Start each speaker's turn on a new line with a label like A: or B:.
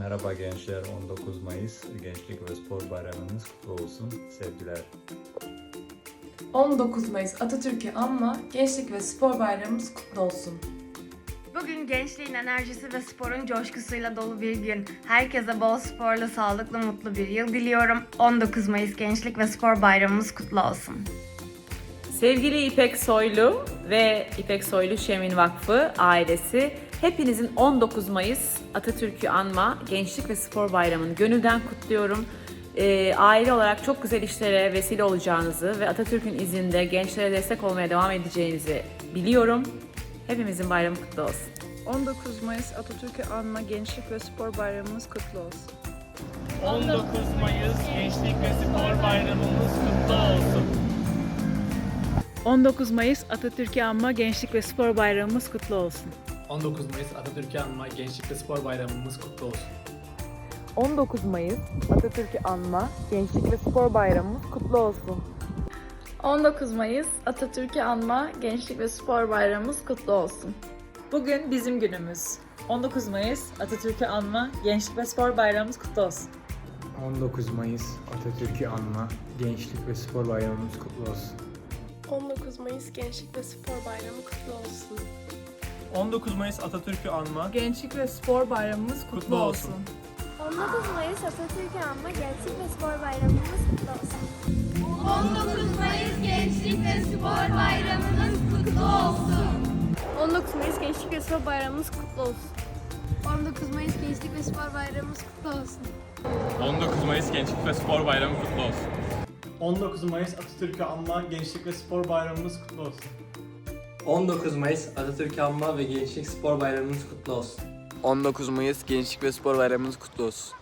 A: Merhaba gençler, 19 Mayıs Gençlik ve Spor Bayramınız kutlu olsun. Sevgiler.
B: 19 Mayıs Atatürk'ü anma, Gençlik ve Spor Bayramımız kutlu olsun.
C: Bugün gençliğin enerjisi ve sporun coşkusuyla dolu bir gün. Herkese bol sporla, sağlıklı, mutlu bir yıl diliyorum. 19 Mayıs Gençlik ve Spor Bayramımız kutlu olsun.
D: Sevgili İpek Soylu ve İpek Soylu Şemin Vakfı ailesi hepinizin 19 Mayıs Atatürk'ü anma Gençlik ve Spor Bayramı'nı gönülden kutluyorum. Ee, aile olarak çok güzel işlere vesile olacağınızı ve Atatürk'ün izinde gençlere destek olmaya devam edeceğinizi biliyorum. Hepimizin bayramı kutlu olsun.
E: 19 Mayıs Atatürk'ü anma Gençlik ve Spor Bayramımız kutlu olsun.
F: 19 Mayıs Gençlik ve Spor Bayramımız kutlu olsun.
G: 19 Mayıs Atatürk'ü anma Gençlik ve Spor Bayramımız kutlu olsun.
F: 19 Mayıs Atatürk'ü anma Gençlik ve Spor Bayramımız kutlu olsun.
H: 19 Mayıs Atatürk'ü anma Gençlik ve Spor Bayramımız kutlu olsun.
I: 19 Mayıs Atatürk'ü anma Gençlik ve Spor Bayramımız kutlu olsun.
G: Bugün bizim günümüz. 19 Mayıs Atatürk'ü anma Gençlik ve Spor Bayramımız kutlu olsun.
J: 19 Mayıs Atatürk'ü anma Gençlik ve Spor Bayramımız kutlu olsun.
K: 19 Mayıs Gençlik ve Spor Bayramı kutlu olsun.
F: 19 Mayıs Atatürk'ü anma
E: Gençlik ve Spor Bayramımız
F: kutlu olsun.
L: 19 Mayıs Atatürk'ü anma Gençlik ve Spor Bayramımız kutlu olsun. 19 Mayıs Gençlik ve Spor Bayramımız kutlu olsun.
K: 19 Mayıs Gençlik ve Spor Bayramımız kutlu olsun.
L: 19 Mayıs Gençlik ve Spor Bayramımız kutlu olsun.
F: 19 Mayıs Gençlik ve Spor Bayramı kutlu olsun.
M: 19 Mayıs Atatürk'ü anma Gençlik ve Spor Bayramımız kutlu olsun.
N: 19 Mayıs Atatürk'ü anma ve Gençlik Spor Bayramımız kutlu olsun.
O: 19 Mayıs Gençlik ve Spor Bayramımız kutlu olsun.